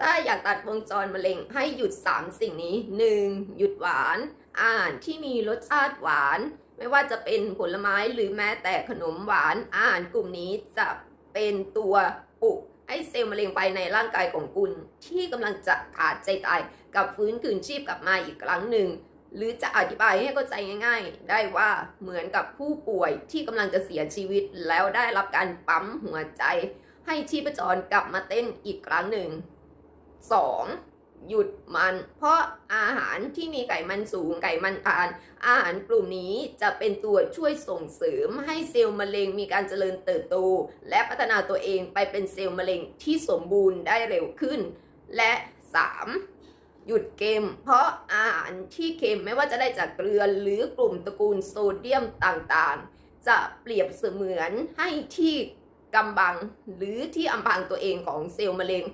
ถ้าอยากตัดวงจรมะเร็งให้หยุด 3 สิ่งนี้ 1. หยุดหวานอาหารที่มีรสชาติหวาน ไม่ว่าจะเป็นผลไม้หรือแม้แต่ขนมหวานอาหารกลุ่มนี้จะเป็นตัวปลุกให้เซลล์มะเร็งไปในร่างกายของคุณ ที่กำลังจะขาดใจตายกลับฟื้นคืนชีพกลับมาอีกครั้งหนึ่ง หรือจะอธิบายให้เข้าใจง่าย ๆ ได้ว่าเหมือนกับผู้ป่วยที่กำลังจะเสียชีวิตแล้วได้รับการปั๊มหัวใจ ให้ชีพจรกลับมาเต้นอีกครั้งหนึ่ง 2. หยุดมัน เพราะอาหารที่มีไขมันสูงไขมันทาน อาหารกลุ่มนี้จะเป็นตัวช่วยส่งเสริมให้เซลล์มะเร็งมีการเจริญเติบโต และพัฒนาตัวเองไปเป็นเซลล์มะเร็งที่สมบูรณ์ได้เร็วขึ้น และ 3. หยุดเค็มเพราะอาหารที่เค็มไม่ว่าจะได้จากเกลือหรือกลุ่มตระกูลโซเดียมต่างๆ จะเปรียบเสมือนให้ที่กำบังหรือที่อำพรางตัวเองของเซลล์มะเร็ง